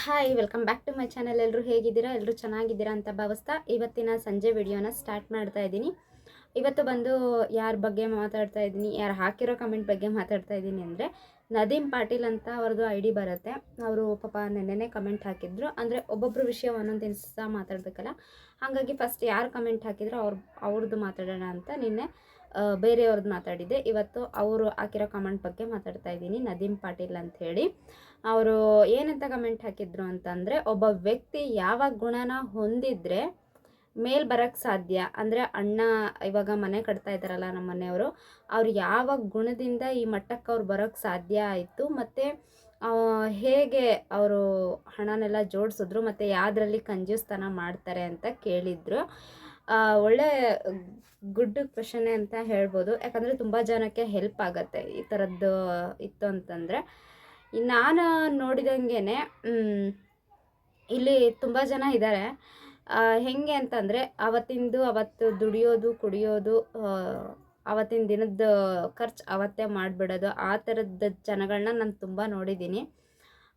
Hi welcome back to my channel ಎಲ್ಲರೂ ಹೇಗಿದ್ದೀರಾ? ಎಲ್ಲರೂ ಚೆನ್ನಾಗಿದ್ದೀರಾ ಅಂತ ಭಾವಿಸ್ತಾ ಇವತ್ತಿನ ಸಂಜೆ ವಿಡಿಯೋನ ಸ್ಟಾರ್ಟ್ ಮಾಡ್ತಾ ಇದ್ದೀನಿ. ಇವತ್ತು ಬಂದು ಯಾರ ಬಗ್ಗೆ ಮಾತಾಡ್ತಾ ಇದ್ದೀನಿ, ಯಾರು ಹಾಕಿರೋ ಕಮೆಂಟ್ ಬಗ್ಗೆ ಮಾತಾಡ್ತಾ ಇದ್ದೀನಿ ಅಂದರೆ ನದೀಮ್ ಪಾಟೀಲ್ ಅಂತ ಅವ್ರದ್ದು ಐ ಡಿ ಬರುತ್ತೆ. ಅವರು ಪಾಪ ನೆನ್ನೆನೇ ಕಮೆಂಟ್ ಹಾಕಿದ್ರು. ಅಂದರೆ ಒಬ್ಬೊಬ್ಬರು ವಿಷಯ ಒಂದೊಂದು ದಿವಸ ಮಾತಾಡಬೇಕಲ್ಲ. ಹಾಗಾಗಿ ಫಸ್ಟ್ ಯಾರು ಕಮೆಂಟ್ ಹಾಕಿದ್ರು ಅವ್ರ ಅವ್ರದ್ದು ಮಾತಾಡೋಣ ಅಂತ ನಿನ್ನೆ ಬೇರೆಯವ್ರದ್ದು ಮಾತಾಡಿದ್ದೆ. ಇವತ್ತು ಅವರು ಹಾಕಿರೋ ಕಮೆಂಟ್ ಬಗ್ಗೆ ಮಾತಾಡ್ತಾ ಇದ್ದೀನಿ. ನದೀಮ್ ಪಾಟೀಲ್ ಅಂತ ಹೇಳಿ. ಅವರು ಏನಂತ ಕಮೆಂಟ್ ಹಾಕಿದ್ರು ಅಂತಂದರೆ, ಒಬ್ಬ ವ್ಯಕ್ತಿ ಯಾವ ಗುಣನ ಹೊಂದಿದ್ರೆ ಮೇಲ್ ಬರೋಕ್ಕೆ ಸಾಧ್ಯ? ಅಂದರೆ ಅಣ್ಣ ಇವಾಗ ಮನೆ ಕಟ್ತಾ ಇದ್ದಾರಲ್ಲ ನಮ್ಮ ಮನೆಯವರು, ಅವ್ರು ಯಾವ ಗುಣದಿಂದ ಈ ಮಟ್ಟಕ್ಕೆ ಅವ್ರು ಬರೋಕ್ಕೆ ಸಾಧ್ಯ ಆಯಿತು? ಮತ್ತು ಹೇಗೆ ಅವರು ಹಣನೆಲ್ಲ ಜೋಡಿಸಿದ್ರು? ಮತ್ತು ಯಾವುದ್ರಲ್ಲಿ ಕಂಜೂಸ್ತನ ಮಾಡ್ತಾರೆ ಅಂತ ಕೇಳಿದ್ರು. ಒಳ್ಳೆ, ಗುಡ್ ಕ್ವಶನೇ ಅಂತ ಹೇಳ್ಬೋದು. ಯಾಕಂದರೆ ತುಂಬ ಜನಕ್ಕೆ ಹೆಲ್ಪ್ ಆಗುತ್ತೆ ಈ ಥರದ್ದು ಇತ್ತು ಅಂತಂದರೆ. ನಾನು ನೋಡಿದಂಗೆ ಇಲ್ಲಿ ತುಂಬ ಜನ ಇದ್ದಾರೆ ಹೆಂಗೆ ಅಂತಂದರೆ ಅವತ್ತಿಂದು ಅವತ್ತು ದುಡಿಯೋದು, ಕುಡಿಯೋದು ಅವತ್ತಿನ ದಿನದ ಖರ್ಚು ಅವತ್ತೇ ಮಾಡಿಬಿಡೋದು, ಆ ಥರದ ಜನಗಳನ್ನ ನಾನು ತುಂಬ ನೋಡಿದ್ದೀನಿ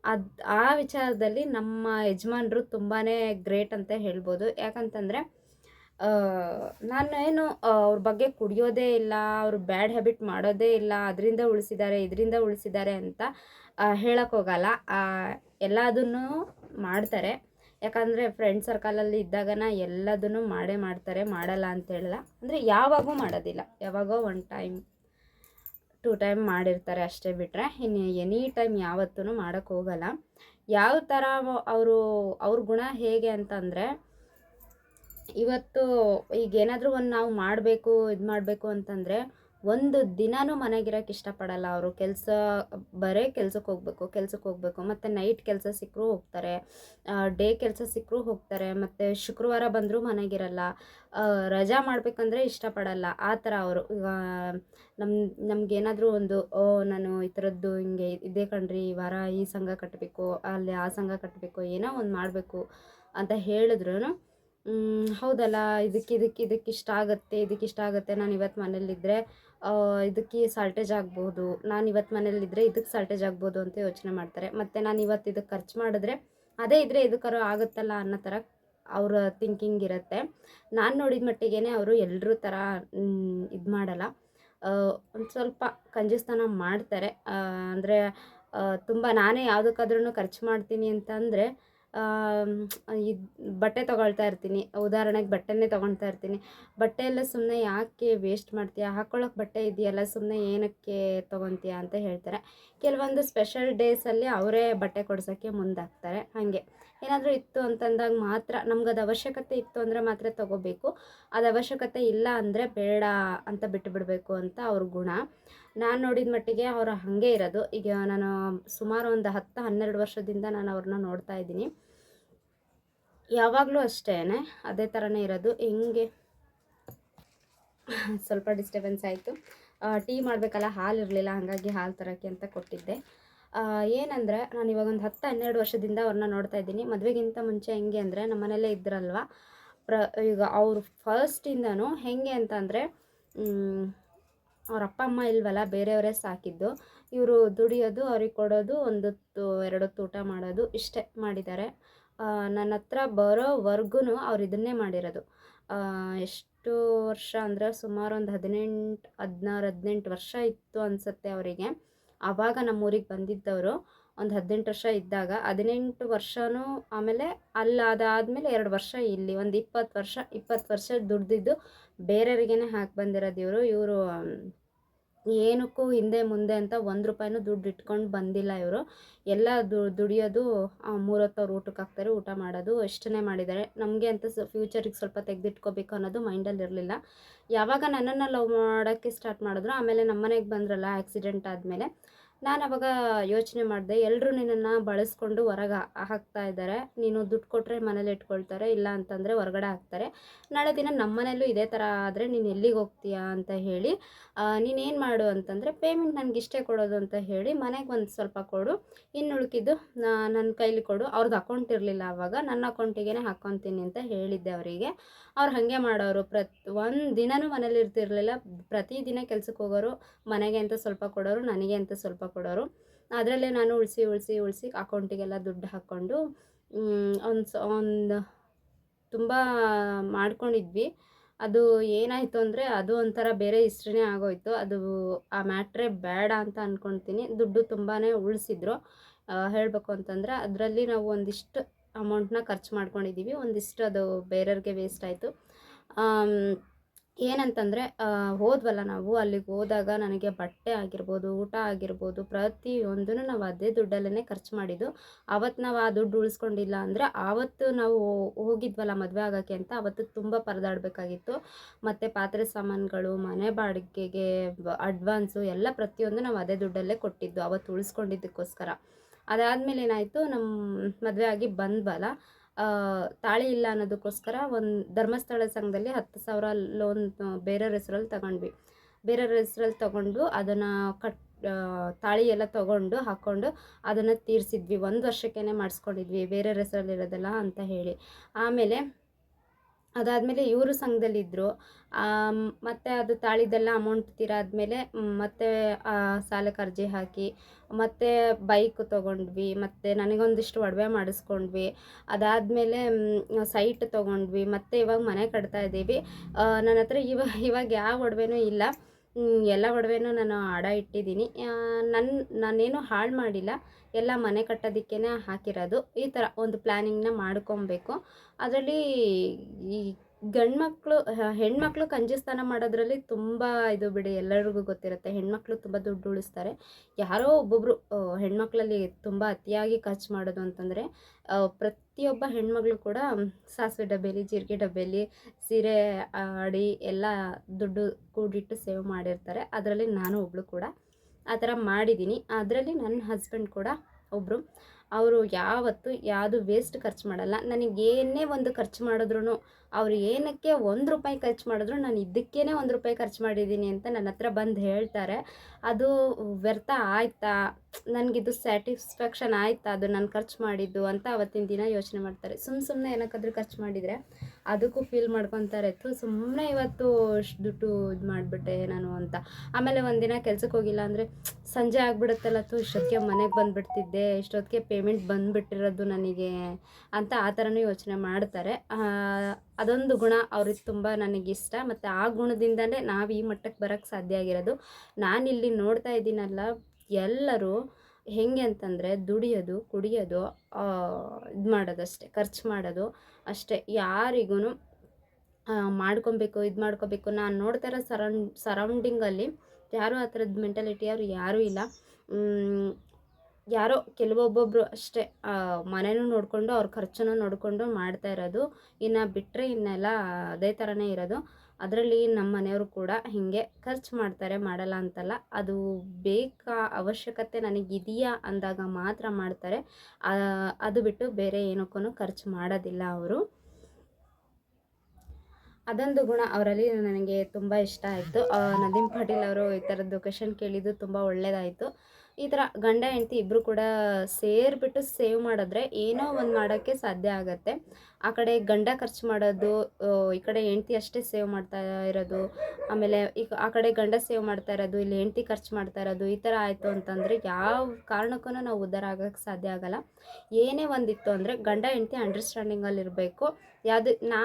ಅದು, ಆ ವಿಚಾರದಲ್ಲಿ ನಮ್ಮ ಯಜಮಾನರು ತುಂಬಾ ಗ್ರೇಟ್ ಅಂತ ಹೇಳ್ಬೋದು. ಯಾಕಂತಂದರೆ ನಾನು ಏನು ಅವ್ರ ಬಗ್ಗೆ ಕುಡಿಯೋದೇ ಇಲ್ಲ, ಅವರು ಬ್ಯಾಡ್ ಹ್ಯಾಬಿಟ್ ಮಾಡೋದೇ ಇಲ್ಲ, ಅದರಿಂದ ಉಳಿಸಿದ್ದಾರೆ, ಇದರಿಂದ ಉಳಿಸಿದ್ದಾರೆ ಅಂತ ಹೇಳಕ್ಕೆ ಹೋಗಲ್ಲ. ಎಲ್ಲದನ್ನು ಮಾಡ್ತಾರೆ. ಯಾಕಂದರೆ ಫ್ರೆಂಡ್ ಸರ್ಕಲಲ್ಲಿ ಇದ್ದಾಗನ ಎಲ್ಲದನ್ನು ಮಾಡೇ ಮಾಡ್ತಾರೆ, ಮಾಡಲ್ಲ ಅಂತ ಹೇಳಲ್ಲ. ಅಂದರೆ ಯಾವಾಗೂ ಮಾಡೋದಿಲ್ಲ. ಯಾವಾಗೋ ಒನ್ ಟೈಮ್ ಟೂ ಟೈಮ್ ಮಾಡಿರ್ತಾರೆ ಅಷ್ಟೇ ಬಿಟ್ಟರೆ ಇನ್ನು ಎನಿ ಟೈಮ್ ಯಾವತ್ತೂ ಮಾಡೋಕ್ಕೆ ಹೋಗಲ್ಲ. ಯಾವ ಥರ ಅವರು ಅವ್ರ ಗುಣ ಹೇಗೆ ಅಂತಂದರೆ ಇವತ್ತು ಈಗ ಏನಾದರೂ ಒಂದು ನಾವು ಮಾಡಬೇಕು, ಇದು ಮಾಡಬೇಕು ಅಂತಂದರೆ ಒಂದು ದಿನಾನೂ ಮನೆಗಿರೋಕ್ಕೆ ಇಷ್ಟಪಡಲ್ಲ ಅವರು. ಕೆಲಸ, ಬರೇ ಕೆಲ್ಸಕ್ಕೆ ಹೋಗಬೇಕು ಕೆಲ್ಸಕ್ಕೆ ಹೋಗಬೇಕು. ಮತ್ತು ನೈಟ್ ಕೆಲಸ ಸಿಕ್ಕರೂ ಹೋಗ್ತಾರೆ. ಡೇ ಕೆಲಸ ಸಿಕ್ಕರೂ ಹೋಗ್ತಾರೆ. ಮತ್ತು ಶುಕ್ರವಾರ ಬಂದರೂ ಮನೆಗಿರಲ್ಲ ರಜಾ ಮಾಡಬೇಕಂದ್ರೆ ಇಷ್ಟಪಡಲ್ಲ. ಆ ಥರ ಅವರು. ನಮ್ಮ ನಮಗೇನಾದರೂ ಒಂದು, ಓ, ನಾನು ಈ ಥರದ್ದು ಹಿಂಗೆ ಇದೇ ಕಣ್ರಿ, ಈ ವಾರ ಈ ಸಂಘ ಕಟ್ಟಬೇಕು ಅಲ್ಲಿ ಆ ಸಂಘ ಕಟ್ಟಬೇಕು ಏನೋ ಒಂದು ಮಾಡಬೇಕು ಅಂತ ಹೇಳಿದ್ರು ಹೌದಲ್ಲ. ಇದಕ್ಕೆ ಇದಕ್ಕೆ ಇದಕ್ಕೆ ಇಷ್ಟ ಆಗುತ್ತೆ, ಇದಕ್ಕೆ ಇಷ್ಟ ಆಗುತ್ತೆ. ನಾನು ಇವತ್ತು ಮನೇಲಿದ್ದರೆ ಇದಕ್ಕೆ ಸಾಲ್ಟೇಜ್ ಆಗ್ಬೋದು. ನಾನು ಇವತ್ತು ಮನೇಲಿದ್ದರೆ ಇದಕ್ಕೆ ಸಾಲ್ಟೇಜ್ ಆಗ್ಬೋದು ಅಂತ ಯೋಚನೆ ಮಾಡ್ತಾರೆ. ಮತ್ತು ನಾನು ಇವತ್ತು ಇದಕ್ಕೆ ಖರ್ಚು ಮಾಡಿದ್ರೆ, ಅದೇ ಇದ್ದರೆ ಇದಕ್ಕಾರು ಆಗುತ್ತಲ್ಲ ಅನ್ನೋ ಥರ ಅವರ ಥಿಂಕಿಂಗ್ ಇರುತ್ತೆ. ನಾನು ನೋಡಿದ ಮಟ್ಟಿಗೆ ಅವರು ಎಲ್ಲರೂ ಥರ ಇದು ಮಾಡಲ್ಲ. ಒಂದು ಸ್ವಲ್ಪ ಕಂಜೂಸ್ತನ ಮಾಡ್ತಾರೆ. ಅಂದರೆ ತುಂಬ ನಾನೇ ಯಾವುದಕ್ಕಾದ್ರೂ ಖರ್ಚು ಮಾಡ್ತೀನಿ ಅಂತ ಅಂದರೆ ಇದು ಬಟ್ಟೆ ತೊಗೊಳ್ತಾ ಇರ್ತೀನಿ. ಉದಾಹರಣೆಗೆ ಬಟ್ಟೆನೇ ತೊಗೊಳ್ತಾ ಇರ್ತೀನಿ. ಬಟ್ಟೆ ಎಲ್ಲ ಸುಮ್ಮನೆ ಯಾಕೆ ವೇಸ್ಟ್ ಮಾಡ್ತೀಯಾ? ಹಾಕ್ಕೊಳ್ಳೋಕೆ ಬಟ್ಟೆ ಇದೆಯಲ್ಲ ಸುಮ್ಮನೆ ಏನಕ್ಕೆ ತೊಗೊತೀಯಾ ಅಂತ ಹೇಳ್ತಾರೆ. ಕೆಲವೊಂದು ಸ್ಪೆಷಲ್ ಡೇಸಲ್ಲಿ ಅವರೇ ಬಟ್ಟೆ ಕೊಡ್ಸೋಕ್ಕೆ ಮುಂದಾಗ್ತಾರೆ. ಹಾಗೆ. ಏನಾದರೂ ಇತ್ತು ಅಂತಂದಾಗ ಮಾತ್ರ, ನಮ್ಗೆ ಅದು ಅವಶ್ಯಕತೆ ಇತ್ತು ಅಂದರೆ ಮಾತ್ರ ತೊಗೋಬೇಕು. ಅದು ಅವಶ್ಯಕತೆ ಇಲ್ಲ ಅಂದರೆ ಬೇಡ ಅಂತ ಬಿಟ್ಟು ಬಿಡಬೇಕು ಅಂತ ಅವ್ರ ಗುಣ. ನಾನು ನೋಡಿದ ಮಟ್ಟಿಗೆ ಅವರು ಹಾಗೆ ಇರೋದು. ಈಗ ನಾನು ಸುಮಾರು ಒಂದು ಹತ್ತು ಹನ್ನೆರಡು ವರ್ಷದಿಂದ ನಾನು ಅವ್ರನ್ನ ನೋಡ್ತಾ ಇದ್ದೀನಿ. ಯಾವಾಗಲೂ ಅಷ್ಟೇ ಅದೇ ಥರನೇ ಇರೋದು. ಹೆಂಗೆ? ಸ್ವಲ್ಪ ಡಿಸ್ಟರ್ಬೆನ್ಸ್ ಆಯಿತು. ಟೀ ಮಾಡಬೇಕಲ್ಲ, ಹಾಲು ಇರಲಿಲ್ಲ, ಹಾಗಾಗಿ ಹಾಲು ತರೋಕ್ಕೆ ಅಂತ ಕೊಟ್ಟಿದ್ದೆ. ಏನಂದರೆ, ನಾನು ಇವಾಗ ಒಂದು ಹತ್ತು ಹನ್ನೆರಡು ವರ್ಷದಿಂದ ಅವ್ರನ್ನ ನೋಡ್ತಾ ಇದ್ದೀನಿ. ಮದುವೆಗಿಂತ ಮುಂಚೆ ಹೆಂಗೆ ಅಂದರೆ ನಮ್ಮ ಮನೇಲೇ ಇದ್ರಲ್ವ? ಪ್ರ, ಈಗ ಅವರು ಫಸ್ಟಿಂದನೂ ಹೆಂಗೆ ಅಂತಂದರೆ ಅವ್ರ ಅಪ್ಪ, ಅಮ್ಮ ಇಲ್ವಲ್ಲ, ಬೇರೆಯವರೇ ಸಾಕಿದ್ದು. ಇವರು ದುಡಿಯೋದು, ಅವ್ರಿಗೆ ಕೊಡೋದು, ಒಂದು ಎರಡು ಊಟ ಮಾಡೋದು, ಇಷ್ಟೇ ಮಾಡಿದ್ದಾರೆ. ನನ್ನ ಹತ್ರ ಬರೋವರೆಗೂ ಅವ್ರು ಇದನ್ನೇ ಮಾಡಿರೋದು. ಎಷ್ಟು ವರ್ಷ ಅಂದರೆ ಸುಮಾರು ಒಂದು ಹದಿನೆಂಟು, ಹದಿನಾರು, ಹದಿನೆಂಟು ವರ್ಷ ಇತ್ತು ಅನಿಸುತ್ತೆ ಅವರಿಗೆ. ಆವಾಗ ನಮ್ಮೂರಿಗೆ ಬಂದಿದ್ದವರು ಒಂದು ಹದಿನೆಂಟು ವರ್ಷ ಇದ್ದಾಗ. ಹದಿನೆಂಟು ವರ್ಷವೂ ಆಮೇಲೆ ಅಲ್ಲಿ ಅದಾದಮೇಲೆ ಎರಡು ವರ್ಷ ಇಲ್ಲಿ, ಒಂದು ಇಪ್ಪತ್ತು ವರ್ಷ ಇಪ್ಪತ್ತು ವರ್ಷ ದುಡ್ದಿದ್ದು ಬೇರೆಯವ್ರಿಗೇ ಹಾಕಿ ಬಂದಿರೋದು ಇವರು. ಇವರು ಏನಕ್ಕೂ ಹಿಂದೆ ಮುಂದೆ ಅಂತ ಒಂದು ರೂಪಾಯಿನೂ ದುಡ್ಡು ಇಟ್ಕೊಂಡು ಬಂದಿಲ್ಲ ಇವರು. ಎಲ್ಲ ದುಡಿಯೋದು ಮೂರೊತ್ತು ಅವ್ರು ಊಟಕ್ಕೆ ಹಾಕ್ತಾರೆ, ಊಟ ಮಾಡೋದು, ಅಷ್ಟನ್ನೇ ಮಾಡಿದ್ದಾರೆ. ನಮಗೆ ಅಂತ ಸ ಫ್ಯೂಚರಿಗೆ ಸ್ವಲ್ಪ ತೆಗೆದಿಟ್ಕೋಬೇಕು ಅನ್ನೋದು ಮೈಂಡಲ್ಲಿ ಇರಲಿಲ್ಲ. ಯಾವಾಗ ನನ್ನನ್ನು ಲವ್ ಮಾಡೋಕ್ಕೆ ಸ್ಟಾರ್ಟ್ ಮಾಡಿದ್ರು, ಆಮೇಲೆ ನಮ್ಮ ಮನೆಗೆ ಬಂದ್ರಲ್ಲ ಆಕ್ಸಿಡೆಂಟ್ ಆದಮೇಲೆ. ನಾನು ಅವಾಗ ಯೋಚನೆ ಮಾಡಿದೆ ಎಲ್ಲರೂ ನಿನ್ನನ್ನು ಬಳಸ್ಕೊಂಡು ಹೊರಗೆ ಹಾಕ್ತಾ ಇದ್ದಾರೆ. ನೀನು ದುಡ್ಡು ಕೊಟ್ಟರೆ ಮನೇಲಿ ಇಟ್ಕೊಳ್ತಾರೆ, ಇಲ್ಲ ಅಂತಂದರೆ ಹೊರಗಡೆ ಹಾಕ್ತಾರೆ. ನಾಳೆ ದಿನ ನಮ್ಮ ಮನೇಲೂ ಇದೇ ಥರ ಆದರೆ ನೀನು ಎಲ್ಲಿಗೆ ಹೋಗ್ತೀಯಾ ಅಂತ ಹೇಳಿ ನೀನೇನು ಮಾಡು ಅಂತಂದರೆ ಪೇಮೆಂಟ್ ನನಗೆ ಇಷ್ಟೇ ಕೊಡೋದು ಅಂತ ಹೇಳಿ ಮನೆಗೆ ಒಂದು ಸ್ವಲ್ಪ ಕೊಡು. ಇನ್ನು ಉಳ್ಕಿದ್ದು ನನ್ನ ಕೈಲಿ ಕೊಡು. ಅವ್ರದ್ದು ಅಕೌಂಟ್ ಇರಲಿಲ್ಲ ಆವಾಗ ನನ್ನ ಅಕೌಂಟಿಗೆ ಹಾಕ್ಕೊತೀನಿ ಅಂತ ಹೇಳಿದ್ದೆ ಅವರಿಗೆ. ಅವ್ರು ಹಾಗೆ ಮಾಡೋರು. ಪ್ರತಿ, ಒಂದು ದಿನವೂ ಮನೇಲಿ ಇರ್ತಿರ್ಲಿಲ್ಲ. ಪ್ರತಿದಿನ ಕೆಲಸಕ್ಕೆ ಹೋಗೋರು, ಮನೆಗೆ ಅಂತ ಸ್ವಲ್ಪ ಕೊಡೋರು, ನನಗೆ ಅಂತ ಸ್ವಲ್ಪ ಕೊಡೋರು. ಅದರಲ್ಲೇ ನಾನು ಉಳಿಸಿ ಉಳಿಸಿ ಉಳಿಸಿ ಅಕೌಂಟಿಗೆಲ್ಲ ದುಡ್ಡು ಹಾಕ್ಕೊಂಡು ಒಂದು ಒಂದು ತುಂಬ ಮಾಡ್ಕೊಂಡಿದ್ವಿ. ಅದು ಏನಾಯಿತು ಅಂದರೆ ಅದು ಒಂಥರ ಬೇರೆ ಹಿಸ್ಟ್ರಿನೇ ಆಗೋಯಿತು. ಅದು ಆ ಮ್ಯಾಟ್ರೇ ಬೇಡ ಅಂತ ಅಂದ್ಕೊಳ್ತೀನಿ ದುಡ್ಡು ತುಂಬಾ ಉಳಿಸಿದ್ರು. ಹೇಳಬೇಕು ಅಂತಂದರೆ ಅದರಲ್ಲಿ ನಾವು ಒಂದಿಷ್ಟು ಅಮೌಂಟ್ನ ಖರ್ಚು ಮಾಡ್ಕೊಂಡಿದ್ದೀವಿ. ಒಂದಿಷ್ಟು ಅದು ಬೇರೆಯವ್ರಿಗೆ ವೇಸ್ಟ್ ಆಯಿತು. ಏನಂತಂದರೆ ಹೋದ್ವಲ್ಲ ನಾವು, ಅಲ್ಲಿಗೆ ಹೋದಾಗ ನನಗೆ ಬಟ್ಟೆ ಆಗಿರ್ಬೋದು, ಊಟ ಆಗಿರ್ಬೋದು ಪ್ರತಿಯೊಂದೂ ನಾವು ಅದೇ ದುಡ್ಡಲ್ಲೇ ಖರ್ಚು ಮಾಡಿದ್ದು. ಅವತ್ತು ನಾವು ಆ ದುಡ್ಡು ಉಳಿಸ್ಕೊಂಡಿಲ್ಲ ಅಂದರೆ, ಆವತ್ತು ನಾವು ಹೋಗಿದ್ವಲ್ಲ ಮದುವೆ ಆಗೋಕ್ಕೆ ಅಂತ, ಅವತ್ತು ತುಂಬ ಪರದಾಡಬೇಕಾಗಿತ್ತು. ಮತ್ತು ಪಾತ್ರೆ ಸಾಮಾನುಗಳು, ಮನೆ ಬಾಡಿಗೆಗೆ ಅಡ್ವಾನ್ಸು ಎಲ್ಲ ಪ್ರತಿಯೊಂದು ನಾವು ಅದೇ ದುಡ್ಡಲ್ಲೇ ಕೊಟ್ಟಿದ್ದು, ಅವತ್ತು ಉಳಿಸ್ಕೊಂಡಿದ್ದಕ್ಕೋಸ್ಕರ. ಅದಾದಮೇಲೆ ಏನಾಯಿತು ನಮ್ಮ ಮದುವೆ ಆಗಿ ಬಂದ್ವಲ್ಲ ತಾಳಿ ಇಲ್ಲ ಅನ್ನೋದಕ್ಕೋಸ್ಕರ ಒಂದು ಧರ್ಮಸ್ಥಳ ಸಂಘದಲ್ಲಿ ಹತ್ತು ಸಾವಿರ ಲೋನ್ ಬೇರೆಯವ್ರ ಹೆಸರಲ್ಲಿ ತಗೊಂಡ್ವಿ. ಬೇರೆಯವ್ರ ಹೆಸ್ರಲ್ಲಿ ತಗೊಂಡು ಅದನ್ನು ಕಟ್ ತಾಳಿ ಎಲ್ಲ ತಗೊಂಡು ಹಾಕ್ಕೊಂಡು ಅದನ್ನು ತೀರಿಸಿದ್ವಿ. ಒಂದು ವರ್ಷಕ್ಕೇ ಮಾಡಿಸ್ಕೊಂಡಿದ್ವಿ ಬೇರೆಯವ್ರ ಹೆಸ್ರಲ್ಲಿ ಇರೋದಲ್ಲ ಅಂತ ಹೇಳಿ. ಆಮೇಲೆ ಅದಾದಮೇಲೆ ಇವರು ಸಂಘದಲ್ಲಿದ್ದರು ಮತ್ತು ಅದು ತಾಳಿದೆಲ್ಲ ಅಮೌಂಟ್ ತೀರಾದ್ಮೇಲೆ ಮತ್ತೆ ಸಾಲಕ್ಕೆ ಅರ್ಜಿ ಹಾಕಿ, ಮತ್ತೆ ಬೈಕ್ ತೊಗೊಂಡ್ವಿ, ಮತ್ತು ನನಗೊಂದಿಷ್ಟು ಒಡವೆ ಮಾಡಿಸ್ಕೊಂಡ್ವಿ. ಅದಾದಮೇಲೆ ಸೈಟ್ ತೊಗೊಂಡ್ವಿ, ಮತ್ತು ಇವಾಗ ಮನೆ ಕಟ್ತಾ ಇದ್ದೀವಿ. ನನ್ನ ಹತ್ರ ಇವಾಗ ಇವಾಗ ಯಾವ ಒಡವೆನೂ ಇಲ್ಲ. ಎಲ್ಲ ಒಡವೆನೂ ನಾನು ಅಡ ಇಟ್ಟಿದ್ದೀನಿ. ನನ್ನ ನಾನೇನು ಹಾಳು ಮಾಡಿಲ್ಲ. ಎಲ್ಲ ಮನೆ ಕಟ್ಟೋದಕ್ಕೇ ಹಾಕಿರೋದು. ಈ ಥರ ಒಂದು ಪ್ಲ್ಯಾನಿಂಗ್ನ ಮಾಡ್ಕೊಬೇಕು. ಅದರಲ್ಲಿ ಈ ಗಂಡು ಮಕ್ಕಳು ಹೆಣ್ಮಕ್ಳು ಕಂಜಿಸ್ತಾನ ಮಾಡೋದ್ರಲ್ಲಿ ತುಂಬ ಇದು ಬಿಡಿ ಎಲ್ಲರಿಗೂ ಗೊತ್ತಿರುತ್ತೆ. ಹೆಣ್ಮಕ್ಳು ತುಂಬ ದುಡ್ಡು ಉಳಿಸ್ತಾರೆ. ಯಾರೋ ಒಬ್ಬೊಬ್ಬರು ಹೆಣ್ಮಕ್ಳಲ್ಲಿ ತುಂಬ ಅತಿಯಾಗಿ ಖರ್ಚು ಮಾಡೋದು ಅಂತಂದರೆ ಪ್ರತಿಯೊಬ್ಬ ಹೆಣ್ಮಗಳು ಕೂಡ ಸಾಸಿವೆ ಡಬ್ಬೇಲಿ, ಜೀರಿಗೆ ಡಬ್ಬೇಲಿ, ಸೀರೆ ಅಡಿ ಎಲ್ಲ ದುಡ್ಡು ಕೂಡಿಟ್ಟು ಸೇವ್ ಮಾಡಿರ್ತಾರೆ. ಅದರಲ್ಲಿ ನಾನು ಒಬ್ಬಳು ಕೂಡ. ಆ ಥರ ಮಾಡಿದ್ದೀನಿ. ಅದರಲ್ಲಿ ನನ್ನ ಹಸ್ಬೆಂಡ್ ಕೂಡ ಒಬ್ಬರು ಅವರು ಯಾವತ್ತೂ ಯಾವುದು ವೇಸ್ಟ್ ಖರ್ಚು ಮಾಡಲ್ಲ. ನನಗೆ ಏನೇ ಒಂದು ಖರ್ಚು ಮಾಡಿದ್ರು ಅವ್ರು ಏನಕ್ಕೆ ಒಂದು ರೂಪಾಯಿ ಖರ್ಚು ಮಾಡಿದ್ರು ನಾನು ಇದಕ್ಕೇ ಒಂದು ರೂಪಾಯಿ ಖರ್ಚು ಮಾಡಿದ್ದೀನಿ ಅಂತ ನನ್ನ ಹತ್ರ ಬಂದು ಹೇಳ್ತಾರೆ. ಅದು ವ್ಯರ್ಥ ಆಯ್ತಾ? ನನಗಿದು ಸ್ಯಾಟಿಸ್ಫ್ಯಾಕ್ಷನ್ ಆಯ್ತಾ ಅದು ನಾನು ಖರ್ಚು ಮಾಡಿದ್ದು ಅಂತ ಅವತ್ತಿನ ದಿನ ಯೋಚನೆ ಮಾಡ್ತಾರೆ. ಸುಮ್ಮ ಸುಮ್ಮನೆ ಏನಕ್ಕಾದ್ರೂ ಖರ್ಚು ಮಾಡಿದರೆ ಅದಕ್ಕೂ ಫೀಲ್ ಮಾಡ್ಕೊತಾರೆ. ತು ಸುಮ್ಮನೆ ಇವತ್ತು ಅಷ್ಟು ದುಡ್ಡು ಇದು ಮಾಡಿಬಿಟ್ಟೆ ನಾನು ಅಂತ. ಆಮೇಲೆ ಒಂದಿನ ಕೆಲ್ಸಕ್ಕೆ ಹೋಗಿಲ್ಲ ಅಂದರೆ ಸಂಜೆ ಆಗಿಬಿಡುತ್ತಲ್ಲ ತು ಇಷ್ಟೊತ್ತಿಗೆ ಮನೆಗೆ ಬಂದುಬಿಡ್ತಿದ್ದೆ, ಇಷ್ಟೊತ್ತಿಗೆ ಪೇಮೆಂಟ್ ಬಂದುಬಿಟ್ಟಿರೋದು ನನಗೆ ಅಂತ ಆ ಥರನೂ ಯೋಚನೆ ಮಾಡ್ತಾರೆ. ಅದೊಂದು ಗುಣ ಅವ್ರಿಗೆ ತುಂಬ ನನಗಿಷ್ಟ. ಮತ್ತು ಆ ಗುಣದಿಂದಲೇ ನಾವು ಈ ಮಟ್ಟಕ್ಕೆ ಬರೋಕ್ಕೆ ಸಾಧ್ಯ ಆಗಿರೋದು. ನಾನಿಲ್ಲಿ ನೋಡ್ತಾ ಇದ್ದೀನಲ್ಲ, ಎಲ್ಲರೂ ಹೆಂಗೆ ಅಂತಂದರೆ ದುಡಿಯೋದು, ಕುಡಿಯೋದು ಇದು ಮಾಡೋದಷ್ಟೇ ಖರ್ಚು ಮಾಡೋದು ಅಷ್ಟೇ. ಯಾರಿಗೂ ಮಾಡ್ಕೊಬೇಕು, ಇದು ಮಾಡ್ಕೊಬೇಕು. ನಾನು ನೋಡ್ತಾ ಇರೋ ಸರೌಂಡ್ ಸರೌಂಡಿಂಗಲ್ಲಿ ಯಾರೂ ಆ ಥರದ್ದು ಮೆಂಟಾಲಿಟಿ ಅವ್ರು ಯಾರೂ ಇಲ್ಲ. ಯಾರೋ ಕೆಲವೊಬ್ಬೊಬ್ಬರು ಅಷ್ಟೇ ಮನೆಯೂ ನೋಡಿಕೊಂಡು ಅವ್ರ ಖರ್ಚನ್ನು ನೋಡಿಕೊಂಡು ಮಾಡ್ತಾ ಇರೋದು, ಇನ್ನು ಬಿಟ್ಟರೆ ಇನ್ನೆಲ್ಲ ಅದೇ ಥರನೇ ಇರೋದು. ಅದರಲ್ಲಿ ನಮ್ಮ ಮನೆಯವರು ಕೂಡ ಹೀಗೆ ಖರ್ಚು ಮಾಡ್ತಾರೆ, ಮಾಡಲ್ಲ ಅಂತಲ್ಲ. ಅದು ಬೇಕಾ ಅವಶ್ಯಕತೆ ನನಗಿದೆಯಾ ಅಂದಾಗ ಮಾತ್ರ ಮಾಡ್ತಾರೆ. ಅದು ಬಿಟ್ಟು ಬೇರೆ ಏನಕ್ಕೂ ಖರ್ಚು ಮಾಡೋದಿಲ್ಲ ಅವರು. ಅದೊಂದು ಗುಣ ಅವರಲ್ಲಿ ನನಗೆ ತುಂಬ ಇಷ್ಟ ಆಯಿತು. ನದೀಮ್ ಪಾಟೀಲ್ ಅವರು ಈ ಥರದ್ದು ಕ್ವೆಶನ್ ಕೇಳಿದ್ದು ತುಂಬ ಒಳ್ಳೆಯದಾಯಿತು ಈ ಥರ ಗಂಡ, ಹೆಂಡತಿ ಇಬ್ಬರು ಕೂಡ ಸೇರಿಬಿಟ್ಟು ಸೇವ್ ಮಾಡಿದ್ರೆ ಏನೋ ಒಂದು ಮಾಡೋಕ್ಕೆ ಸಾಧ್ಯ ಆಗುತ್ತೆ. ಆ ಕಡೆ ಗಂಡ ಖರ್ಚು ಮಾಡೋದು ಈ ಕಡೆ ಹೆಂಡ್ತಿ ಅಷ್ಟೇ ಸೇವ್ ಮಾಡ್ತಾ ಇರೋದು, ಆಮೇಲೆ ಈಗ ಆ ಕಡೆ ಗಂಡ ಸೇವ್ ಮಾಡ್ತಾ ಇರೋದು, ಇಲ್ಲಿ ಹೆಂಡ್ತಿ ಖರ್ಚು ಮಾಡ್ತಾ ಇರೋದು, ಈ ಥರ ಆಯಿತು ಅಂತಂದರೆ ಯಾವ ಕಾರಣಕ್ಕೂ ನಾವು ಉದ್ಧಾರ ಆಗೋಕ್ಕೆ ಸಾಧ್ಯ ಆಗೋಲ್ಲ. ಏನೇ ಒಂದಿತ್ತು ಅಂದರೆ ಗಂಡ, ಹೆಂಡ್ತಿ ಅಂಡರ್ಸ್ಟ್ಯಾಂಡಿಂಗಲ್ಲಿ ಇರಬೇಕು ಯಾವುದು ನಾ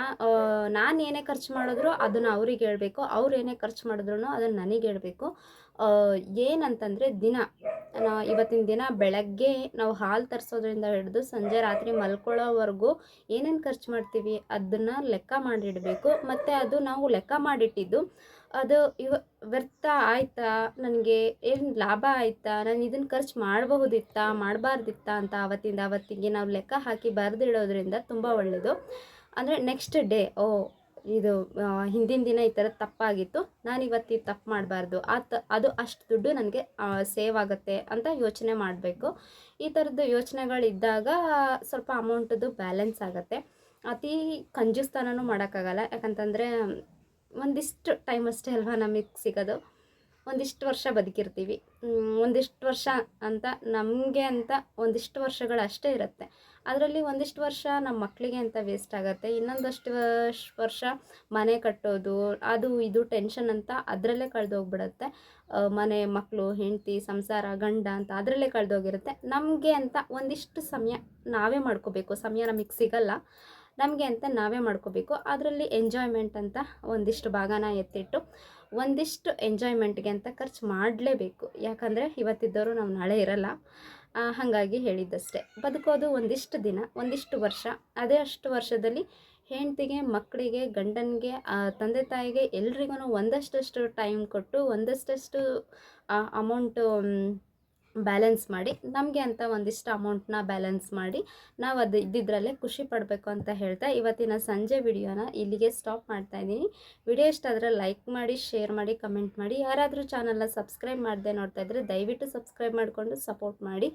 ನಾನು ಏನೇ ಖರ್ಚು ಮಾಡಿದ್ರು ಅದನ್ನು ಅವ್ರಿಗೆ ಹೇಳಬೇಕು. ಅವ್ರು ಏನೇ ಖರ್ಚು ಮಾಡಿದ್ರು ಅದನ್ನು ನನಗೆ ಹೇಳಬೇಕು. ಏನಂತಂದರೆ ದಿನ ಇವತ್ತಿನ ದಿನ ಬೆಳಗ್ಗೆ ನಾವು ಹಾಲು ತರಿಸೋದ್ರಿಂದ ಹಿಡಿದು ಸಂಜೆ ರಾತ್ರಿ ಮಲ್ಕೊಳ್ಳೋವರೆಗೂ ಏನೇನು ಖರ್ಚು ಮಾಡ್ತೀವಿ ಅದನ್ನು ಲೆಕ್ಕ ಮಾಡಿಡಬೇಕು. ಮತ್ತು ಅದು ನಾವು ಲೆಕ್ಕ ಮಾಡಿಟ್ಟಿದ್ದು, ಅದು ಇವ, ವ್ಯರ್ಥ ಆಯಿತಾ? ನನಗೆ ಏನು ಲಾಭ ಆಯಿತಾ? ನಾನು ಇದನ್ನು ಖರ್ಚು ಮಾಡಬಹುದಿತ್ತಾ? ಮಾಡಬಾರ್ದಿತ್ತಾ ಅಂತ ಆವತ್ತಿಂದ ಆವತ್ತಿಗೆ ನಾವು ಲೆಕ್ಕ ಹಾಕಿ ಬರೆದಿಡೋದ್ರಿಂದ ತುಂಬ ಒಳ್ಳೆಯದು ಅಂದರೆ ನೆಕ್ಸ್ಟ್ ಡೇ ಓ, ಇದು ಹಿಂದಿನ ದಿನ ಈ ಥರ ತಪ್ಪಾಗಿತ್ತು ನಾನು ಇವತ್ತು ತಪ್ಪು ಮಾಡಬಾರ್ದು, ಆ ತ, ಅದು ಅಷ್ಟು ದುಡ್ಡು ನನಗೆ ಸೇವ್ ಆಗುತ್ತೆ ಅಂತ ಯೋಚನೆ ಮಾಡಬೇಕು. ಈ ಥರದ್ದು ಯೋಚನೆಗಳಿದ್ದಾಗ ಸ್ವಲ್ಪ ಅಮೌಂಟದ್ದು ಬ್ಯಾಲೆನ್ಸ್ ಆಗುತ್ತೆ. ಅತಿ ಕಂಜುಸ್ತನೂ ಮಾಡೋಕ್ಕಾಗಲ್ಲ, ಯಾಕಂತಂದರೆ ಒಂದಿಷ್ಟು ಟೈಮ್ ಅಷ್ಟೇ ಅಲ್ವಾ ನಮಗೆ ಸಿಗೋದು. ಒಂದಿಷ್ಟು ವರ್ಷ ಬದುಕಿರ್ತೀವಿ. ಒಂದಿಷ್ಟು ವರ್ಷ ಅಂತ ನಮಗೆ ಅಂತ ಒಂದಿಷ್ಟು ವರ್ಷಗಳು ಅಷ್ಟೇ ಇರುತ್ತೆ. ಅದರಲ್ಲಿ ಒಂದಿಷ್ಟು ವರ್ಷ ನಮ್ಮ ಮಕ್ಕಳಿಗೆ ಅಂತ ವೇಸ್ಟ್ ಆಗುತ್ತೆ. ಇನ್ನೊಂದಷ್ಟು ವರ್ಷ- ಮನೆ ಕಟ್ಟೋದು, ಅದು ಇದು ಟೆನ್ಷನ್ ಅಂತ ಅದರಲ್ಲೇ ಕಳೆದೋಗ್ಬಿಡುತ್ತೆ. ಮನೆ ಮಕ್ಕಳು ಹೆಂಡತಿ, ಸಂಸಾರ, ಗಂಡ ಅಂತ ಅದರಲ್ಲೇ ಕಳೆದೋಗಿರುತ್ತೆ. ನಮಗೆ ಅಂತ ಒಂದಿಷ್ಟು ಸಮಯ ನಾವೇ ಮಾಡ್ಕೋಬೇಕು. ಸಮಯ ನಮಗೆ ಸಿಗಲ್ಲ. ನಮಗೆ ಅಂತ ನಾವೇ ಮಾಡ್ಕೋಬೇಕು. ಅದರಲ್ಲಿ ಎಂಜಾಯ್ಮೆಂಟ್ ಅಂತ ಒಂದಿಷ್ಟು ಭಾಗನ ಎತ್ತಿಟ್ಟು ಒಂದಿಷ್ಟು ಎಂಜಾಯ್ಮೆಂಟ್ಗೆ ಅಂತ ಖರ್ಚು ಮಾಡಲೇಬೇಕು. ಯಾಕಂದರೆ ಇವತ್ತಿದ್ದವರು ನಾವು ನಾಳೆ ಇರಲ್ಲ. ಹಾಗಾಗಿ ಹೇಳಿದ್ದಷ್ಟೇ. ಬದುಕೋದು ಒಂದಿಷ್ಟು ದಿನ, ಒಂದಿಷ್ಟು ವರ್ಷ. ಅದೇ ಅಷ್ಟು ವರ್ಷದಲ್ಲಿ ಹೆಂಡತಿಗೆ, ಮಕ್ಕಳಿಗೆ, ಗಂಡನಿಗೆ ತಂದೆ ತಾಯಿಗೆ ಎಲ್ರಿಗೂ ಒಂದಷ್ಟಷ್ಟು ಟೈಮ್ ಕೊಟ್ಟು, ಒಂದಷ್ಟಷ್ಟು ಅಮೌಂಟು ಬ್ಯಾಲೆನ್ಸ್ ಮಾಡಿ, ನಮಗೆ ಅಂತ ಒಂದಿಷ್ಟು ಅಮೌಂಟ್ನ ಬ್ಯಾಲೆನ್ಸ್ ಮಾಡಿ, ನಾವು ಅದು ಇದ್ದಿದ್ರಲ್ಲೇ ಖುಷಿ ಪಡಬೇಕು ಅಂತ ಹೇಳ್ತಾ ಇವತ್ತಿನ ಸಂಜೆ ವಿಡಿಯೋನ ಇಲ್ಲಿಗೆ ಸ್ಟಾಪ್ ಮಾಡ್ತಾ ಇದ್ದೀನಿ. ವಿಡಿಯೋ ಇಷ್ಟ ಆದರೆ ಲೈಕ್ ಮಾಡಿ ಶೇರ್ ಮಾಡಿ ಕಮೆಂಟ್ ಮಾಡಿ. ಯಾರಾದರೂ ಚಾನಲ್ನ ಸಬ್ಸ್ಕ್ರೈಬ್ ಮಾಡದೆ ನೋಡ್ತಾ ಇದ್ದರೆ ದಯವಿಟ್ಟು ಸಬ್ಸ್ಕ್ರೈಬ್ ಮಾಡಿಕೊಂಡು ಸಪೋರ್ಟ್ ಮಾಡಿ.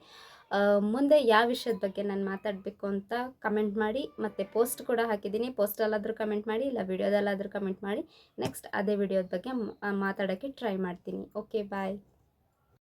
ಮುಂದೆ ಯಾವ ವಿಷಯದ ಬಗ್ಗೆ ನಾನು ಮಾತಾಡಬೇಕು ಅಂತ ಕಮೆಂಟ್ ಮಾಡಿ, ಮತ್ತು ಪೋಸ್ಟ್ ಕೂಡ ಹಾಕಿದ್ದೀನಿ. ಪೋಸ್ಟಲ್ಲಾದರೂ ಕಮೆಂಟ್ ಮಾಡಿ, ಇಲ್ಲ ವಿಡಿಯೋದಲ್ಲಾದರೂ ಕಮೆಂಟ್ ಮಾಡಿ. ನೆಕ್ಸ್ಟ್ ಅದೇ ವಿಡಿಯೋದ ಬಗ್ಗೆ ಮಾತಾಡೋಕ್ಕೆ ಟ್ರೈ ಮಾಡ್ತೀನಿ. Okay bye